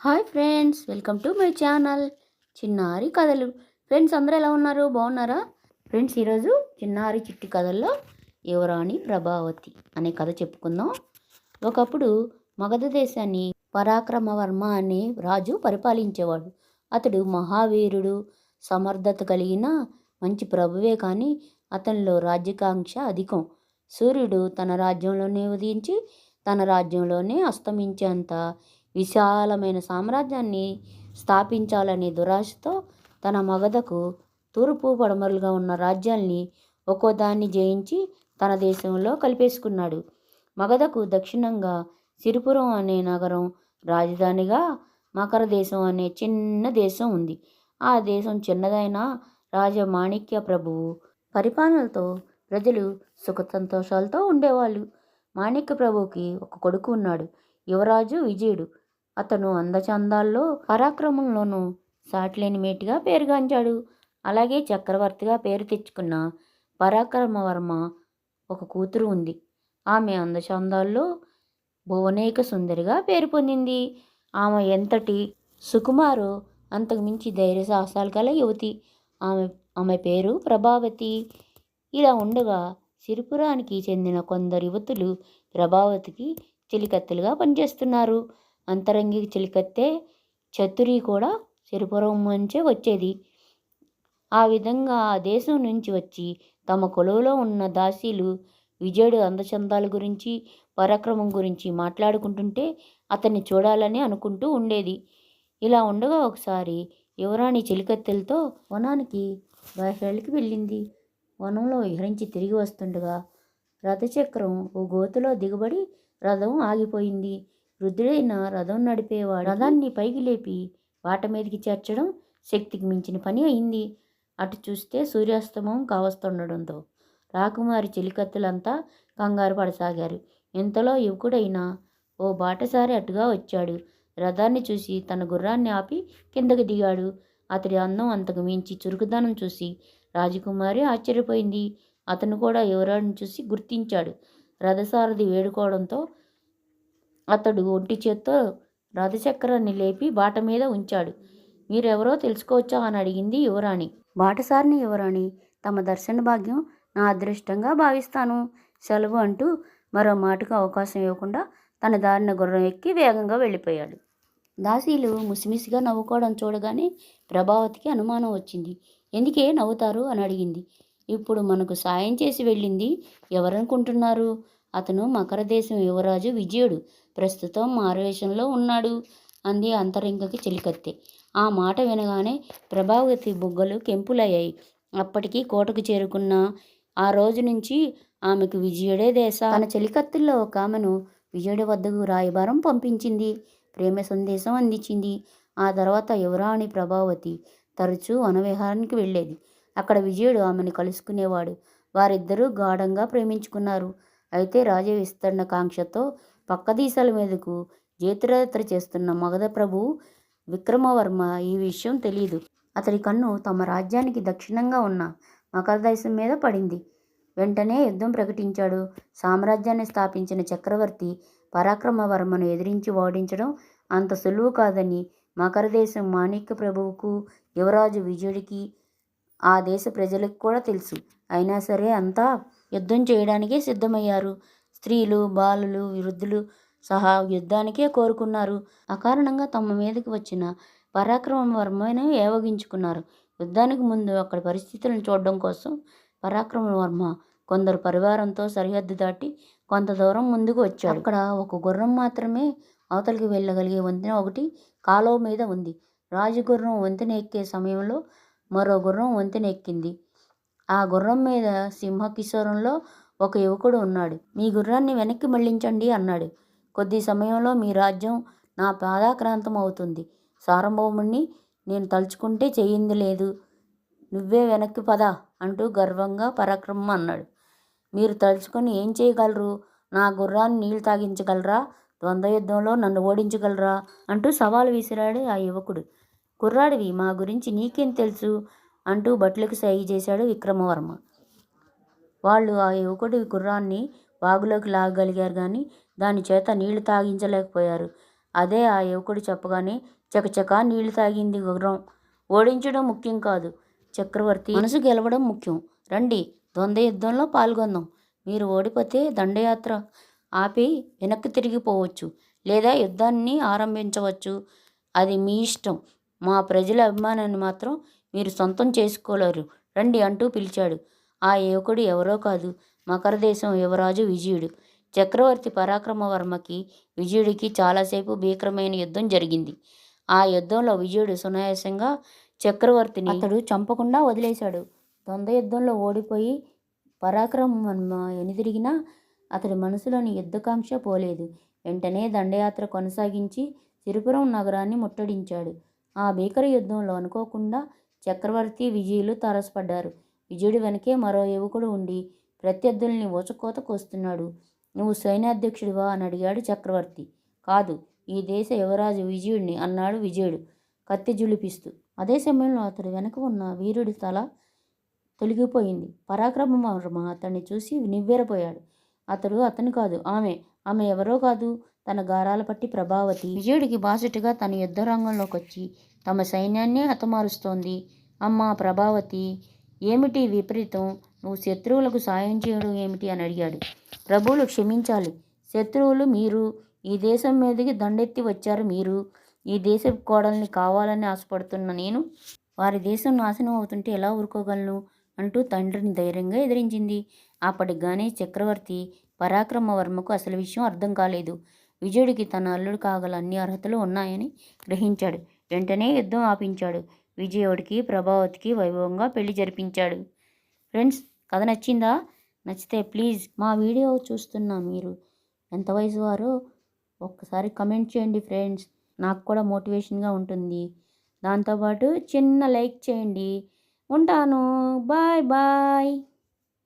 Hi friends welcome to my channel. చిన్నారి కథలు. Friends అందరూ ఎలా ఉన్నారు? బాగున్నారా? ఫ్రెండ్స్ ఈరోజు చిన్నారి చిట్టి కథల్లో యువరాణి ప్రభావతి అనే కథ చెప్పుకుందాం. ఒకప్పుడు మగధ దేశాన్ని పరాక్రమవర్మ అనే రాజు పరిపాలించేవాడు. అతడు మహావీరుడు సమర్థత కలిగిన మంచి ప్రభువే కానీ అతనిలో రాజ్యకాంక్ష అధికం. సూర్యుడు తన రాజ్యంలోనే ఉదయించి తన రాజ్యంలోనే అస్తమించేంత విశాలమైన సామ్రాజ్యాన్ని స్థాపించాలనే దురాశతో తన మగధకు తూర్పు పడమరలుగా ఉన్న రాజ్యాల్ని ఒక్కోదాన్ని జయించి తన దేశంలో కలిపేసుకున్నాడు. మగధకు దక్షిణంగా సిరిపురం అనే నగరం రాజధానిగా మకర దేశం అనే చిన్న దేశం ఉంది. ఆ దేశం చిన్నదైన రాజమాణిక్య ప్రభువు పరిపాలనతో ప్రజలు సుఖ సంతోషాలతో ఉండేవాళ్ళు. మాణిక్య ప్రభువుకి ఒక కొడుకు ఉన్నాడు. యువరాజు విజయుడు. అతను అందచందాల్లో పరాక్రమంలోనూ సాటిలేని మేటిగా పేరుగాంచాడు. అలాగే చక్రవర్తిగా పేరు తెచ్చుకున్న పరాక్రమవర్మ ఒక కూతురు ఉంది. ఆమె అందచందాల్లో భువనేక సుందరిగా పేరు పొందింది. ఆమె ఎంతటి సుకుమారో అంతకుమించి ధైర్య సాహసాలు గల యువతి. ఆమె ఆమె పేరు ప్రభావతి. ఇలా ఉండగా సిరిపురానికి చెందిన కొందరు యువతులు ప్రభావతికి చెలికత్తెలుగా పనిచేస్తున్నారు. అంతరంగి చిలికత్తే చతురి కూడా సిరిపురం నుంచే వచ్చేది. ఆ విధంగా ఆ దేశం నుంచి వచ్చి తమ కొలువులో ఉన్న దాసీలు విజయుడు అందచందాల గురించి పరాక్రమం గురించి మాట్లాడుకుంటుంటే అతన్ని చూడాలని అనుకుంటూ ఉండేది. ఇలా ఉండగా ఒకసారి యువరాణి చెలికత్తెలతో వనానికి బయలుకి వెళ్ళింది. వనంలో విహరించి తిరిగి వస్తుండగా రథచక్రం ఓ గోతులో దిగబడి రథం ఆగిపోయింది. వృద్ధుడైన రథం నడిపేవాడు. రథాన్ని పైకి లేపి వాట మీదకి చేర్చడం శక్తికి మించిన పని అయింది. అటు చూస్తే సూర్యాస్తమం కావస్తుండడంతో రాకుమారి చెలికత్తులంతా కంగారు పడసాగారు. ఇంతలో యువకుడైన ఓ బాటసారి అటుగా వచ్చాడు. రథాన్ని చూసి తన గుర్రాన్ని ఆపి కిందకి దిగాడు. అతడి అందం అంతకు మించి చురుకుదనం చూసి రాజకుమారి ఆశ్చర్యపోయింది. అతను కూడా యువరాడిని చూసి గుర్తించాడు. రథసారథి వేడుకోవడంతో అతడు ఒంటి చేత్తో రథచక్రాన్ని లేపి బాట మీద ఉంచాడు. మీరెవరో తెలుసుకోవచ్చా అని అడిగింది యువరాణి. బాటసారిని యువరాణి తమ దర్శన భాగ్యం నా అదృష్టంగా భావిస్తాను. సెలవు అంటూ మరో మాటకు అవకాశం ఇవ్వకుండా తన దారిన గుర్రం ఎక్కి వేగంగా వెళ్ళిపోయాడు. దాసీలు ముసిమిసిగా నవ్వుకోవడం చూడగానే ప్రభావతికి అనుమానం వచ్చింది. ఎందుకే నవ్వుతారు? అని అడిగింది. ఇప్పుడు మనకు సాయం చేసి వెళ్ళింది ఎవరనుకుంటున్నారు? అతను మకర దేశం యువరాజు విజయుడు. ప్రస్తుతం మారువేషంలో ఉన్నాడు. అంది అంతరింగకి చెలికత్తె. ఆ మాట వినగానే ప్రభావతి బుగ్గలు కెంపులయ్యాయి. అప్పటికి కోటకు చేరుకున్న ఆ రోజు నుంచి ఆమెకు విజయుడే దేశ. తన చెలికత్తుల్లో ఒక ఆమెను విజయుడి వద్దకు రాయబారం పంపించింది. ప్రేమ సందేశం అందించింది. ఆ తర్వాత యువరాణి ప్రభావతి తరచూ వనవిహారానికి వెళ్ళేది. అక్కడ విజయుడు ఆమెను కలుసుకునేవాడు. వారిద్దరూ గాఢంగా ప్రేమించుకున్నారు. అయితే రాజ విస్తరణ కాంక్షతో పక్క మీదకు జీతయాత్ర చేస్తున్న మగధ ప్రభు విక్రమవర్మ ఈ విషయం తెలియదు అతడి కన్ను తమ రాజ్యానికి దక్షిణంగా ఉన్న మకర దేశం మీద పడింది. వెంటనే యుద్ధం ప్రకటించాడు. సామ్రాజ్యాన్ని స్థాపించిన చక్రవర్తి పరాక్రమవర్మను ఎదిరించి ఓడించడం అంత సులువు కాదని మకర దేశం మాణిక్య ప్రభువుకు యువరాజు విజయుడికి ఆ దేశ ప్రజలకు కూడా తెలుసు. అయినా సరే అంతా యుద్ధం చేయడానికే సిద్ధమయ్యారు. స్త్రీలు బాలులు వృద్ధులు సహా యుద్ధానికే కోరుకున్నారు. అకారణంగా తమ మీదకి వచ్చిన పరాక్రమవర్మను ఏవగించుకున్నారు. యుద్ధానికి ముందు అక్కడ పరిస్థితులను చూడడం కోసం పరాక్రమ వర్మ కొందరు పరివారంతో సరిహద్దు దాటి కొంత దూరం ముందుకు వచ్చాడు అక్కడ ఒక గుర్రం మాత్రమే అవతలికి వెళ్ళగలిగే వంతెన ఒకటి కాలువ మీద ఉంది. రాజగుర్రం వంతెన ఎక్కే సమయంలో మరో గుర్రం వంతెన ఎక్కింది ఆ గుర్రం మీద సింహకిశోరంలో ఒక యువకుడు ఉన్నాడు. మీ గుర్రాన్ని వెనక్కి మళ్ళించండి అన్నాడు. కొద్ది సమయంలో మీ రాజ్యం నా పాదాక్రాంతం అవుతుంది. సార్వభౌముణ్ణి నేను తలుచుకుంటే చేయింది లేదు. నువ్వే వెనక్కి పద అంటూ గర్వంగా పరాక్రమం అన్నాడు. మీరు తలుచుకొని ఏం చేయగలరు? నా గుర్రాన్ని నీళ్ళు తాగించగలరా? ద్వంద్వ యుద్ధంలో నన్ను ఓడించగలరా అంటూ సవాలు విసిరాడు ఆ యువకుడు. కుర్రాడివి మా గురించి నీకేం తెలుసు? అంటూ బట్లకు సై చేశాడు విక్రమవర్మ. వాళ్ళు ఆ యువకుడి గుర్రాన్ని వాగులోకి లాగగలిగారు కానీ దాని చేత నీళ్ళు తాగించలేకపోయారు. అదే ఆ యువకుడు చెప్పగానే చకచకా నీళ్ళు తాగింది గుర్రం. ఓడించడం ముఖ్యం కాదు. చక్రవర్తి మనసు గెలవడం ముఖ్యం. రండి ద్వంద్వ యుద్ధంలో పాల్గొందాం. మీరు ఓడిపోతే దండయాత్ర ఆపి వెనక్కి తిరిగిపోవచ్చు లేదా యుద్ధాన్ని ఆరంభించవచ్చు. అది మీ ఇష్టం. మా ప్రజల అభిమానాన్ని మాత్రం మీరు సొంతం చేసుకోలేరు. రండి అంటూ పిలిచాడు. ఆ యువకుడు ఎవరో కాదు మకరదేశం యువరాజు విజయుడు. చక్రవర్తి పరాక్రమవర్మకి విజయుడికి చాలాసేపు భీకరమైన యుద్ధం జరిగింది. ఆ యుద్ధంలో విజయుడు సునాయాసంగా చక్రవర్తిని అతడు చంపకుండా వదిలేశాడు. దొంద యుద్ధంలో ఓడిపోయి పరాక్రమవర్మ ఎనిదిరిగినా అతడి మనసులోని యుద్ధకాంక్ష పోలేదు. వెంటనే దండయాత్ర కొనసాగించి సిరిపురం నగరాన్ని ముట్టడించాడు. ఆ భీకర యుద్ధంలో అనుకోకుండా చక్రవర్తి విజయులు తారసపడ్డారు. విజయుడి వెనకే మరో యువకుడు ఉండి ప్రత్యర్థుల్ని ఊచకోత కోస్తున్నాడు నువ్వు సైన్యాధ్యక్షుడివా అని అడిగాడు చక్రవర్తి. కాదు ఈ దేశ యువరాజు విజయుడిని అన్నాడు విజయుడు కత్తి జులిపిస్తూ. అదే సమయంలో అతడు వెనక ఉన్న వీరుడి తల తొలగిపోయింది. పరాక్రమవర్మ అతన్ని చూసి నివ్వెరపోయాడు. అతడు అతను కాదు ఆమె. ఆమె ఎవరో కాదు. తన గారాల పట్టి ప్రభావతి విజయుడికి బాసటగా తన యుద్ధ రంగంలోకి వచ్చి తమ సైన్యాన్ని హతమారుస్తోంది. అమ్మా ప్రభావతి ఏమిటి విపరీతం? నువ్వు శత్రువులకు సాయం చేయడం ఏమిటి? అని అడిగాడు. ప్రభువులు క్షమించాలి. శత్రువులు మీరు. ఈ దేశం మీదకి దండెత్తి వచ్చారు మీరు. ఈ దేశ కోడల్ని కావాలని ఆశపడుతున్న నేను వారి దేశం నాశనం అవుతుంటే ఎలా ఊరుకోగలను? అంటూ తండ్రిని ధైర్యంగా ఎదిరించింది. అప్పటిగానే చక్రవర్తి పరాక్రమవర్మకు అసలు విషయం అర్థం కాలేదు. విజయుడికి తన అల్లుడు కాగల అన్ని అర్హతలు ఉన్నాయని గ్రహించాడు. వెంటనే యుద్ధం ఆపించాడు. విజయుడికి ప్రభావతికి వైభవంగా పెళ్ళి జరిపించాడు. ఫ్రెండ్స్ కథ నచ్చిందా? నచ్చితే ప్లీజ్ మా వీడియో చూస్తున్న మీరు ఎంత వయసు వారో ఒక్కసారి కమెంట్ చేయండి ఫ్రెండ్స్. నాకు కూడా మోటివేషన్గా ఉంటుంది. దాంతోపాటు చిన్న లైక్ చేయండి. ఉంటాను. Bye bye.